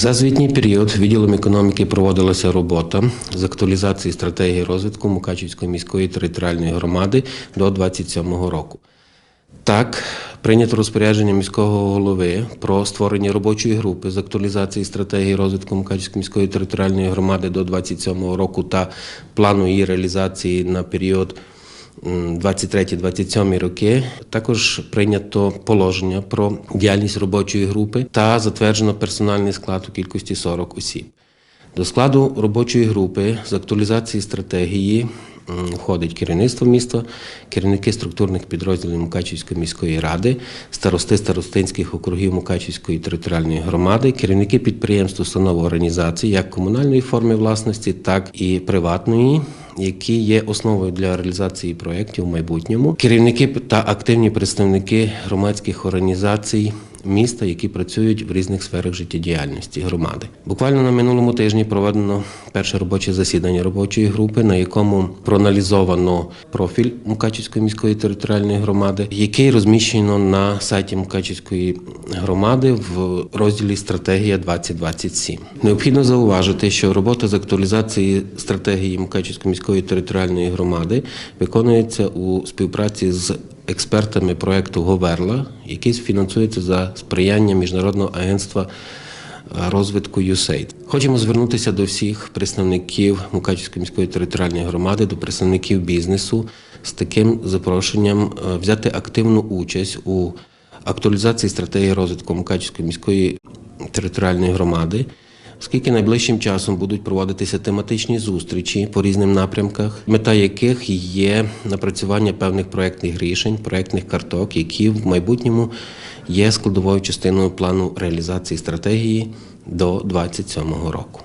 За звітній період відділом економіки проводилася робота з актуалізації стратегії розвитку Мукачівської міської територіальної громади до 2027 року. Так, прийнято розпорядження міського голови про створення робочої групи з актуалізації стратегії розвитку Мукачівської міської територіальної громади до 2027 року та плану її реалізації на період 23-27 роки. Також прийнято положення про діяльність робочої групи та затверджено персональний склад у кількості 40 осіб. До складу робочої групи з актуалізації стратегії входить керівництво міста, керівники структурних підрозділів Мукачівської міської ради, старости старостинських округів Мукачівської територіальної громади, керівники підприємств, установ організацій як комунальної форми власності, так і приватної. Які є основою для реалізації проєктів в майбутньому, керівники та активні представники громадських організацій міста, які працюють в різних сферах життєдіяльності громади. Буквально на минулому тижні проведено перше робоче засідання робочої групи, на якому проаналізовано профіль Мукачівської міської територіальної громади, який розміщено на сайті Мукачівської громади в розділі Стратегія 2027. Необхідно зауважити, що робота з актуалізації стратегії Мукачівської міської територіальної громади виконується у співпраці з експертами проекту Говерла, який фінансується за сприяння Міжнародного агентства розвитку USAID. Хочемо звернутися до всіх представників Мукачівської міської територіальної громади, до представників бізнесу з таким запрошенням е, взяти активну участь у актуалізації стратегії розвитку Мукачівської міської територіальної громади. Оскільки найближчим часом будуть проводитися тематичні зустрічі по різним напрямках, мета яких є напрацювання певних проектних рішень, проектних карток, які в майбутньому є складовою частиною плану реалізації стратегії до 2027 року.